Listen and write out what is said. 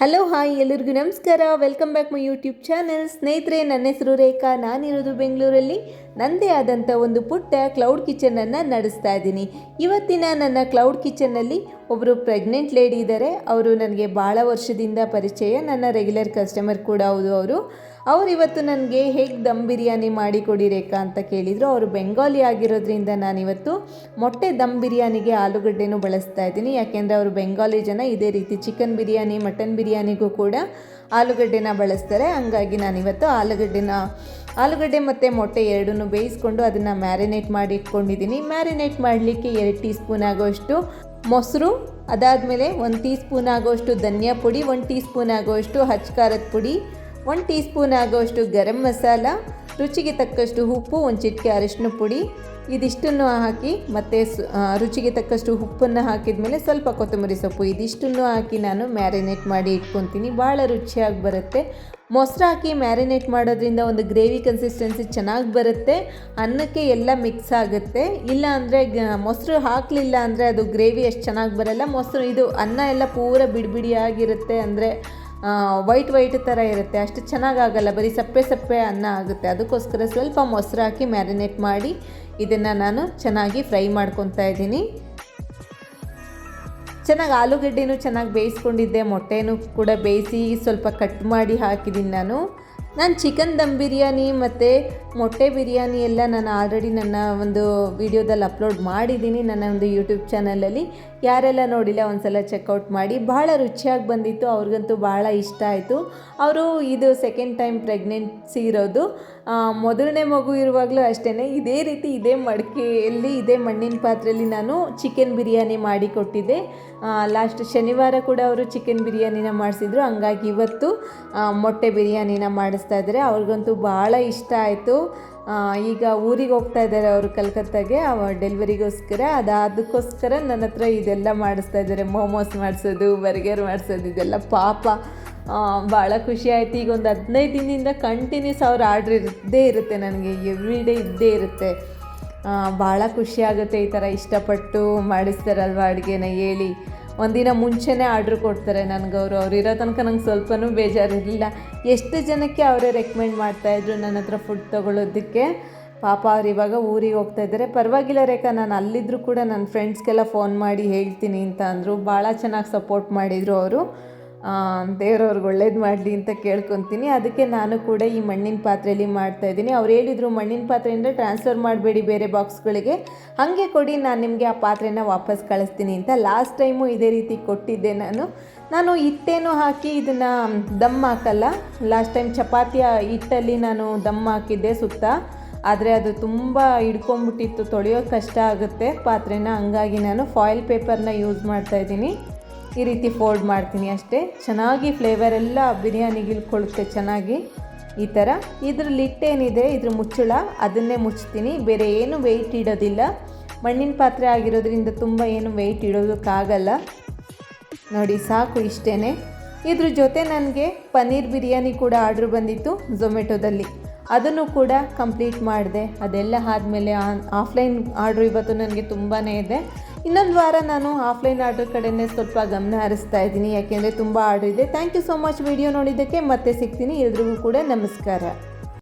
Hello hi ಎಲ್ಲರಿಗೂ ನಮಸ್ಕಾರ. Welcome back my YouTube channel ಸ್ನೇಹಿತರೆ, ನನ್ನ ಹೆಸರು ರೇಖಾ. ನಾನಿರೋದು ಬೆಂಗಳೂರಲ್ಲಿ. ನನ್ನದೇ ಆದಂಥ ಒಂದು ಪುಟ್ಟ ಕ್ಲೌಡ್ ಕಿಚನನ್ನು ನಡೆಸ್ತಾ ಇದ್ದೀನಿ. ಇವತ್ತಿನ ನನ್ನ ಕ್ಲೌಡ್ ಕಿಚನ್ನಲ್ಲಿ ಒಬ್ಬರು ಪ್ರೆಗ್ನೆಂಟ್ ಲೇಡಿ ಇದ್ದಾರೆ ಅವರು ನನಗೆ ಭಾಳ ವರ್ಷದಿಂದ ಪರಿಚಯ. ನನ್ನ ರೆಗ್ಯುಲರ್ ಕಸ್ಟಮರ್ ಕೂಡ ಹೌದು ಅವರು. ಅವರು ಇವತ್ತು ನನಗೆ ಹೇಗೆ ದಮ್ ಬಿರಿಯಾನಿ ಮಾಡಿ ಕೊಡಿ ರೇಖಾ ಅಂತ ಕೇಳಿದರು. ಅವರು ಬೆಂಗಾಲಿ ಆಗಿರೋದ್ರಿಂದ ನಾನಿವತ್ತು ಮೊಟ್ಟೆ ದಮ್ ಬಿರಿಯಾನಿಗೆ ಆಲೂಗಡ್ಡೆನೂ ಬಳಸ್ತಾ ಇದ್ದೀನಿ. ಯಾಕೆಂದರೆ ಅವರು ಬೆಂಗಾಲಿ ಜನ, ಇದೇ ರೀತಿ ಚಿಕನ್ ಬಿರಿಯಾನಿ ಮಟನ್ ಬಿರಿಯಾನಿಗೂ ಕೂಡ ಆಲೂಗಡ್ಡೆನ ಬಳಸ್ತಾರೆ. ಹಂಗಾಗಿ ನಾನಿವತ್ತು ಆಲೂಗಡ್ಡೆನ, ಆಲೂಗಡ್ಡೆ ಮತ್ತು ಮೊಟ್ಟೆ ಎರಡನ್ನೂ ಬೇಯಿಸ್ಕೊಂಡು ಅದನ್ನು ಮ್ಯಾರಿನೇಟ್ ಮಾಡಿ ಇಟ್ಕೊಂಡಿದ್ದೀನಿ. ಮ್ಯಾರಿನೇಟ್ ಮಾಡಲಿಕ್ಕೆ ಎರಡು ಟೀ ಸ್ಪೂನ್ ಆಗೋಷ್ಟು ಮೊಸರು, ಅದಾದಮೇಲೆ ಒಂದು ಟೀ ಸ್ಪೂನ್ ಆಗೋಷ್ಟು ಧನಿಯಾ ಪುಡಿ, ಒಂದು ಟೀ ಸ್ಪೂನ್ ಆಗೋಷ್ಟು ಹಚ್ಚ ಖಾರದ ಪುಡಿ ಒಂದು ಟೀ ಸ್ಪೂನ್ ಆಗೋಷ್ಟು ಗರಂ ಮಸಾಲ, ರುಚಿಗೆ ತಕ್ಕಷ್ಟು ಉಪ್ಪು, ಒಂದು ಚಿಟಿಕೆ ಅರಿಶಿನ ಪುಡಿ, ಇದಿಷ್ಟನ್ನು ಹಾಕಿ ಮತ್ತು ರುಚಿಗೆ ತಕ್ಕಷ್ಟು ಉಪ್ಪನ್ನು ಹಾಕಿದ ಮೇಲೆ ಸ್ವಲ್ಪ ಕೊತ್ತಂಬರಿ ಸೊಪ್ಪು. ಇದಿಷ್ಟನ್ನು ಹಾಕಿ ನಾನು ಮ್ಯಾರಿನೇಟ್ ಮಾಡಿ ಇಟ್ಕೊತೀನಿ. ಭಾಳ ರುಚಿಯಾಗಿ ಬರುತ್ತೆ. ಮೊಸರು ಹಾಕಿ ಮ್ಯಾರಿನೇಟ್ ಮಾಡೋದ್ರಿಂದ ಒಂದು ಗ್ರೇವಿ ಕನ್ಸಿಸ್ಟೆನ್ಸಿ ಚೆನ್ನಾಗಿ ಬರುತ್ತೆ. ಅನ್ನಕ್ಕೆ ಎಲ್ಲ ಮಿಕ್ಸ್ ಆಗುತ್ತೆ. ಇಲ್ಲ ಅಂದರೆ ಮೊಸರು ಹಾಕಲಿಲ್ಲ ಅಂದರೆ ಅದು ಗ್ರೇವಿ ಅಷ್ಟು ಚೆನ್ನಾಗಿ ಬರಲ್ಲ. ಮೊಸರು ಇದು ಅನ್ನ ಎಲ್ಲ ಪೂರ ಬಿಡಿಬಿಡಿಯಾಗಿರುತ್ತೆ ಅಂದರೆ ವೈಟ್ ವೈಟ್ ಥರ ಇರುತ್ತೆ. ಅಷ್ಟು ಚೆನ್ನಾಗಾಗಲ್ಲ ಬರೀ ಸಪ್ಪೆ ಸಪ್ಪೆ ಅನ್ನ ಆಗುತ್ತೆ. ಅದಕ್ಕೋಸ್ಕರ ಸ್ವಲ್ಪ ಮೊಸರು ಹಾಕಿ ಮ್ಯಾರಿನೇಟ್ ಮಾಡಿ ಇದನ್ನು ನಾನು ಚೆನ್ನಾಗಿ ಫ್ರೈ ಮಾಡ್ಕೊತಾ ಇದ್ದೀನಿ. ಚೆನ್ನಾಗಿ ಆಲೂಗಡ್ಡೆನೂ ಚೆನ್ನಾಗಿ ಬೇಯಿಸ್ಕೊಂಡಿದ್ದೆ. ಮೊಟ್ಟೆನೂ ಕೂಡ ಬೇಯಿಸಿ ಸ್ವಲ್ಪ ಕಟ್ ಮಾಡಿ ಹಾಕಿದ್ದೀನಿ ನಾನು. ನಾನು ಚಿಕನ್ ದಮ್ ಬಿರಿಯಾನಿ ಮತ್ತು ಮೊಟ್ಟೆ ಬಿರಿಯಾನಿ ಎಲ್ಲ ನಾನು ಆಲ್ರೆಡಿ ನನ್ನ ಒಂದು ವಿಡಿಯೋದಲ್ಲಿ ಅಪ್ಲೋಡ್ ಮಾಡಿದ್ದೀನಿ ನನ್ನ ಒಂದು ಯೂಟ್ಯೂಬ್ ಚಾನಲಲ್ಲಿ ಯಾರೆಲ್ಲ ನೋಡಿಲ್ಲ ಒಂದ್ಸಲ ಚೆಕ್ಔಟ್ ಮಾಡಿ. ಭಾಳ ರುಚಿಯಾಗಿ ಬಂದಿತ್ತು, ಅವ್ರಿಗಂತೂ ಭಾಳ ಇಷ್ಟ ಆಯಿತು. ಅವರು ಇದು ಸೆಕೆಂಡ್ ಟೈಮ್ ಪ್ರೆಗ್ನೆನ್ಸಿ ಇರೋದು. ಮೊದಲನೇ ಮಗು ಇರುವಾಗಲೂ ಅಷ್ಟೇ ಇದೇ ರೀತಿ ಇದೇ ಮಡಿಕೆಯಲ್ಲಿ, ಇದೇ ಮಣ್ಣಿನ ಪಾತ್ರೆಯಲ್ಲಿ ನಾನು ಚಿಕನ್ ಬಿರಿಯಾನಿ ಮಾಡಿ ಕೊಟ್ಟಿದ್ದೆ. ಲಾಸ್ಟ್ ಶನಿವಾರ ಕೂಡ ಅವರು ಚಿಕನ್ ಬಿರಿಯಾನಿನ ಮಾಡಿಸಿದ್ರು. ಹಂಗಾಗಿ ಇವತ್ತು ಮೊಟ್ಟೆ ಬಿರಿಯಾನಿನ ಮಾಡಿಸ್ತಾ ಇದ್ದಾರೆ. ಅವ್ರಿಗಂತೂ ಭಾಳ ಇಷ್ಟ ಆಯಿತು. ಈಗ ಊರಿಗೆ ಹೋಗ್ತಾ ಇದ್ದಾರೆ ಅವರು ಕಲ್ಕತ್ತಾಗೆ. ಅವ ಡೆಲಿವರಿಗೋಸ್ಕರ. ಅದು ಅದಕ್ಕೋಸ್ಕರ ನನ್ನ ಹತ್ರ ಇದೆಲ್ಲ ಮಾಡಿಸ್ತಾ ಇದ್ದಾರೆ. ಮೋಮೋಸ್ ಮಾಡಿಸೋದು, ಬರ್ಗರ್ ಮಾಡಿಸೋದು, ಇದೆಲ್ಲ ಪಾಪ. ಭಾಳ ಖುಷಿ ಆಯಿತು. ಈಗ ಒಂದು ಹದಿನೈದು ದಿನದಿಂದ ಕಂಟಿನ್ಯೂಸ್ ಅವ್ರ ಆರ್ಡ್ರ್ ಇದ್ದೇ ಇರುತ್ತೆ ನನಗೆ. ಎವ್ರಿ ಡೇ ಇದ್ದೇ ಇರುತ್ತೆ. ಭಾಳ ಖುಷಿ ಆಗುತ್ತೆ ಈ ಥರ ಇಷ್ಟಪಟ್ಟು ಮಾಡಿಸ್ತಾರಲ್ವ ಅಡುಗೆನ ಹೇಳಿ. ಒಂದಿನ ಮುಂಚೆನೇ ಆರ್ಡ್ರ್ ಕೊಡ್ತಾರೆ ನನಗೆ ಅವರು ಅವ್ರು ಇರೋ ತನಕ ನಂಗೆ ಸ್ವಲ್ಪನೂ ಬೇಜಾರಿರಲಿಲ್ಲ. ಎಷ್ಟು ಜನಕ್ಕೆ ಅವರೇ ರೆಕಮೆಂಡ್ ಮಾಡ್ತಾಯಿದ್ರು ನನ್ನ ಹತ್ರ ಫುಡ್ ತೊಗೊಳೋದಕ್ಕೆ? ಪಾಪ ಅವ್ರು ಇವಾಗ ಊರಿಗೆ ಹೋಗ್ತಾ ಇದ್ದಾರೆ. ಪರವಾಗಿಲ್ಲ ರೇಖಾ, ನಾನು ಅಲ್ಲಿದ್ದರೂ ಕೂಡ ನನ್ನ ಫ್ರೆಂಡ್ಸ್ಗೆಲ್ಲ ಫೋನ್ ಮಾಡಿ ಹೇಳ್ತೀನಿ ಅಂತ ಅಂದರು. ಭಾಳ ಚೆನ್ನಾಗಿ ಸಪೋರ್ಟ್ ಮಾಡಿದರು ಅವರು. ದೇವ್ರವ್ರಿಗೆ ಒಳ್ಳೇದು ಮಾಡಲಿ ಅಂತ ಕೇಳ್ಕೊತೀನಿ. ಅದಕ್ಕೆ ನಾನು ಕೂಡ ಈ ಮಣ್ಣಿನ ಪಾತ್ರೆಯಲ್ಲಿ ಮಾಡ್ತಾಯಿದ್ದೀನಿ ಅವ್ರು ಹೇಳಿದರು ಮಣ್ಣಿನ ಪಾತ್ರೆಯಿಂದ ಟ್ರಾನ್ಸ್ಫರ್ ಮಾಡಬೇಡಿ ಬೇರೆ ಬಾಕ್ಸ್ಗಳಿಗೆ ಹಾಗೆ ಕೊಡಿ, ನಾನು ನಿಮಗೆ ಆ ಪಾತ್ರೆನ ವಾಪಸ್ ಕಳಿಸ್ತೀನಿ ಅಂತ. ಲಾಸ್ಟ್ ಟೈಮು ಇದೇ ರೀತಿ ಕೊಟ್ಟಿದ್ದೆ ನಾನು. ನಾನು ಹಿಟ್ಟೇನು ಹಾಕಿ ಇದನ್ನು ದಮ್ ಹಾಕಲ್ಲ. ಲಾಸ್ಟ್ ಟೈಮ್ ಚಪಾತಿಯ ಹಿಟ್ಟಲ್ಲಿ ನಾನು ದಮ್ ಹಾಕಿದ್ದೆ ಸುತ್ತ. ಆದರೆ ಅದು ತುಂಬ ಹಿಡ್ಕೊಂಬಿಟ್ಟಿತ್ತು ತೊಳೆಯೋದು ಕಷ್ಟ ಆಗುತ್ತೆ ಪಾತ್ರೆನ. ಹಂಗಾಗಿ ನಾನು ಫಾಯಿಲ್ ಪೇಪರ್ನ ಯೂಸ್ ಮಾಡ್ತಾಯಿದ್ದೀನಿ ಈ ರೀತಿ ಫೋಲ್ಡ್ ಮಾಡ್ತೀನಿ ಅಷ್ಟೇ. ಚೆನ್ನಾಗಿ ಫ್ಲೇವರ್ ಎಲ್ಲ ಬಿರಿಯಾನಿಗೆ ಇಳ್ಕೊಳ್ಳುತ್ತೆ ಚೆನ್ನಾಗಿ. ಈ ಥರ ಇದ್ರ ಲಿಟ್ಟೇನಿದೆ ಇದ್ರ ಮುಚ್ಚಳ, ಅದನ್ನೇ ಮುಚ್ತೀನಿ. ಬೇರೆ ಏನು ವೆಯ್ಟ್ ಇಡೋದಿಲ್ಲ. ಮಣ್ಣಿನ ಪಾತ್ರೆ ಆಗಿರೋದ್ರಿಂದ ತುಂಬ ಏನು ವೆಯ್ಟ್ ಇಡೋದಕ್ಕಾಗಲ್ಲ. ನೋಡಿ, ಸಾಕು ಇಷ್ಟೇ ಇದ್ರ ಜೊತೆ ನನಗೆ ಪನ್ನೀರ್ ಬಿರಿಯಾನಿ ಕೂಡ ಆರ್ಡ್ರ್ ಬಂದಿತ್ತು ಝೊಮೆಟೊದಲ್ಲಿ ಅದನ್ನು ಕೂಡ ಕಂಪ್ಲೀಟ್ ಮಾಡಿದೆ. ಅದೆಲ್ಲ ಆದಮೇಲೆ ಆಫ್ಲೈನ್ ಆರ್ಡ್ರ್ ಇವತ್ತು ನನಗೆ ತುಂಬಾ ಇದೆ. ಇನ್ನೊಂದು ವಾರ ನಾನು ಆಫ್ಲೈನ್ ಆರ್ಡರ್ ಕಡೆನೇ ಸ್ವಲ್ಪ ಗಮನ ಹರಿಸ್ತಾ ಇದ್ದೀನಿ, ಯಾಕೆಂದರೆ ತುಂಬ ಆರ್ಡರ್ ಇದೆ. Thank you so much video ನೋಡಿದ್ದಕ್ಕೆ ಮತ್ತೆ ಸಿಗ್ತೀನಿ. ಎಲ್ರಿಗೂ ಕೂಡ ನಮಸ್ಕಾರ.